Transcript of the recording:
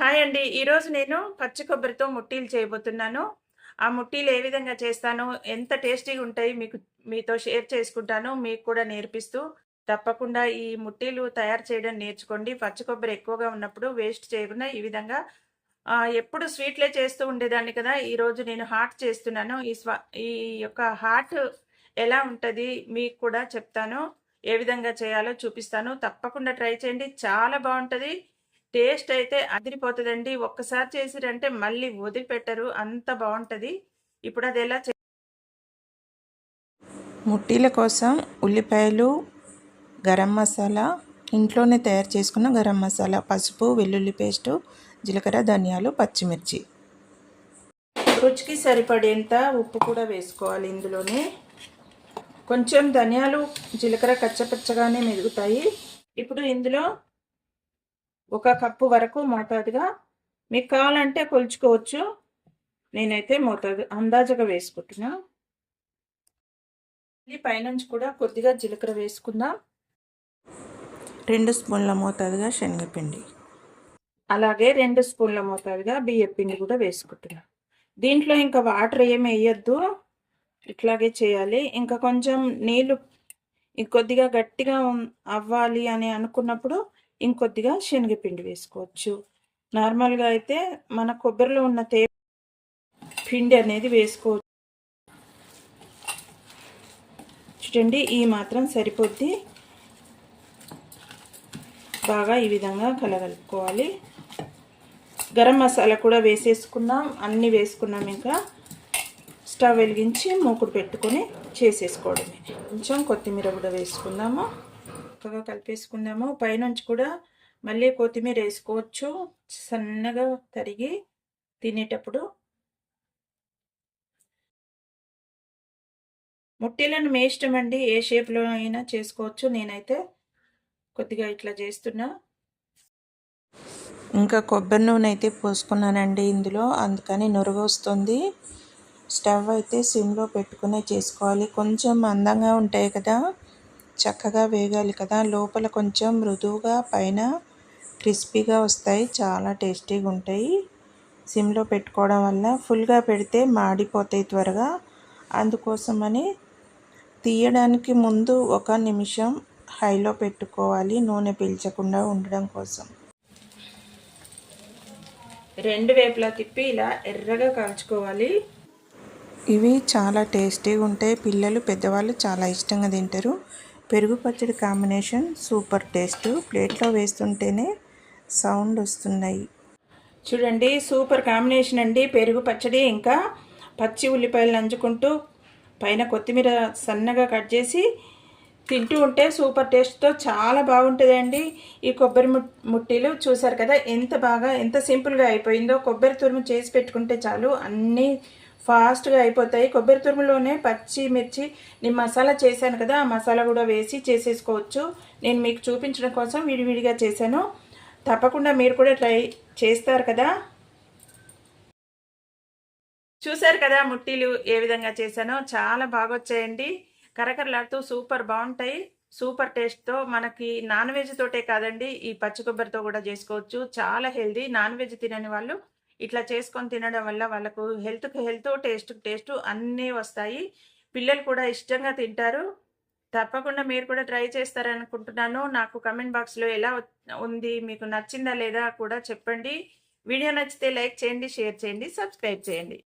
Hi అండి. ఈరోజు నేను పచ్చి కొబ్బరితో ముట్టీలు చేయబోతున్నాను. ఆ ముట్టీలు ఏ విధంగా చేస్తాను ఎంత టేస్టీగా ఉంటాయి మీకు మీతో షేర్ చేసుకుంటాను మీకు కూడా నేర్పిస్తూ తప్పకుండా ఈ ముట్టీలు తయారు చేయడం నేర్చుకోండి. పచ్చి కొబ్బరి ఎక్కువగా ఉన్నప్పుడు వేస్ట్ చేయకుండా ఈ విధంగా ఎప్పుడు స్వీట్లే చేస్తూ ఉండేదాన్ని కదా. ఈరోజు నేను హాట్ చేస్తున్నాను. ఈ స్వ ఈ యొక్క హాట్ ఎలా ఉంటుంది మీకు కూడా చెప్తాను. ఏ విధంగా చేయాలో చూపిస్తాను. తప్పకుండా ట్రై చేయండి. చాలా బాగుంటుంది. టేస్ట్ అయితే అదిరిపోతుందండి. ఒక్కసారి చేసిరంటే మళ్ళీ వదిలిపెట్టరు. అంత బాగుంటుంది. ఇప్పుడు అది ఎలా చే? ముట్టీల కోసం ఉల్లిపాయలు గరం మసాలా ఇంట్లోనే తయారు చేసుకున్న గరం మసాలా పసుపు వెల్లుల్లి పేస్టు జీలకర్ర ధనియాలు పచ్చిమిర్చి. రుచికి సరిపడేంత ఉప్పు కూడా వేసుకోవాలి ఇందులోనే. కొంచెం ధనియాలు జీలకర్ర కచ్చపచ్చగానే మెదుగుతాయి. ఇప్పుడు ఇందులో ఒక కప్పు వరకు మోతాదుగా. మీకు కావాలంటే కొలుచుకోవచ్చు. నేనైతే మోతాదు అందాజగా వేసుకుంటున్నా. మళ్ళీ పైనుంచి కూడా కొద్దిగా జీలకర్ర వేసుకుందాం. రెండు స్పూన్ల మోతాదుగా శనగపిండి. అలాగే రెండు స్పూన్ల మోతాదుగా బియ్యం పిండి కూడా వేసుకుంటున్నాం. దీంట్లో ఇంకా వాటర్ ఏమి వేయద్దు. ఇట్లాగే చేయాలి. ఇంకా కొంచెం నీళ్ళు ఇంకొద్దిగా గట్టిగా అవ్వాలి అని అనుకున్నప్పుడు ఇంకొద్దిగా శనగపిండి వేసుకోవచ్చు. నార్మల్గా అయితే మన కొబ్బరిలో ఉన్న తే పిండి అనేది వేసుకోవచ్చు. చూడండి ఈ మాత్రం సరిపోద్ది. బాగా ఈ విధంగా కలగలుపుకోవాలి. గరం మసాలా కూడా వేసేసుకున్నాం. అన్నీ వేసుకున్నాం ఇంకా. స్టవ్ వెలిగించి మూకుడు పెట్టుకొని చేసేసుకోవడమే. కొంచెం కొత్తిమీర కూడా వేసుకుందాము. చక్కగా కలిపేసుకుందాము పైనుంచి కూడా మళ్ళీ కొత్తిమీర వేసుకోవచ్చు. సన్నగా తరిగి తినేటప్పుడు. ముట్టీలను మీ ఇష్టం అండి. ఏ షేప్లో అయినా చేసుకోవచ్చు. నేనైతే కొద్దిగా ఇట్లా చేస్తున్నా. ఇంకా కొబ్బరి నూనె అయితే పోసుకున్నానండి ఇందులో. అందుకని నురుగు వస్తుంది స్టవ్ అయితే సిమ్లో పెట్టుకునే చేసుకోవాలి. కొంచెం మందంగా ఉంటాయి కదా. చక్కగా వేగాలి కదా. లోపల కొంచెం మృదువుగా పైన క్రిస్పీగా వస్తాయి. చాలా టేస్టీగా ఉంటాయి. సిమ్లో పెట్టుకోవడం వల్ల ఫుల్గా పెడితే మాడిపోతాయి త్వరగా. అందుకోసమని తీయడానికి ముందు ఒక నిమిషం హైలో పెట్టుకోవాలి. నూనె పీల్చకుండా ఉండడం కోసం. రెండు వేపులా తిప్పి ఇలా ఎర్రగా కాల్చుకోవాలి. ఇవి చాలా టేస్టీగా ఉంటాయి. పిల్లలు పెద్దవాళ్ళు చాలా ఇష్టంగా తింటారు. పెరుగు పచ్చడి కాంబినేషన్ సూపర్ టేస్ట్. ప్లేట్లో వేస్తుంటేనే సౌండ్ వస్తున్నాయి. చూడండి సూపర్ కాంబినేషన్ అండి. పెరుగు పచ్చడి ఇంకా పచ్చి ఉల్లిపాయలు నంచుకుంటూ పైన కొత్తిమీర సన్నగా కట్ చేసి తింటూ ఉంటే సూపర్ టేస్ట్తో చాలా బాగుంటుందండి. ఈ కొబ్బరి ము- ముట్టీలు చూసారు కదా ఎంత బాగా ఎంత సింపుల్గా అయిపోయిందో. కొబ్బరి తురుము చేసి పెట్టుకుంటే చాలు అన్నీ ఫాస్ట్గా అయిపోతాయి. కొబ్బరి తురుములోనే పచ్చి మిర్చి నేను మసాలా చేశాను కదా ఆ మసాలా కూడా వేసి చేసేసుకోవచ్చు. నేను మీకు చూపించడం కోసం విడివిడిగా చేశాను. తప్పకుండా మీరు కూడా ట్రై చేస్తారు కదా. చూశారు కదా ముట్టీలు ఏ విధంగా చేశానో? చాలా బాగా వచ్చాయండి. కరకరలాడుతూ సూపర్ బాగుంటాయి. సూపర్ టేస్ట్తో మనకి నాన్ వెజ్ తోటే కాదండి ఈ పచ్చి కొబ్బరితో కూడా చేసుకోవచ్చు. చాలా హెల్దీ నాన్ వెజ్ తినని వాళ్ళు ఇట్లా చేసుకొని తినడం వల్ల వాళ్ళకు హెల్త్కి హెల్త్ టేస్ట్ టేస్ట్ అన్నీ వస్తాయి. పిల్లలు కూడా ఇష్టంగా తింటారు. తప్పకుండా మీరు కూడా ట్రై చేస్తారనుకుంటున్నాను. నాకు కమెంట్ బాక్స్లో ఎలా ఉంది మీకు నచ్చిందా లేదా కూడా చెప్పండి. వీడియో నచ్చితే లైక్ చేయండి షేర్ చేయండి సబ్స్క్రైబ్ చేయండి.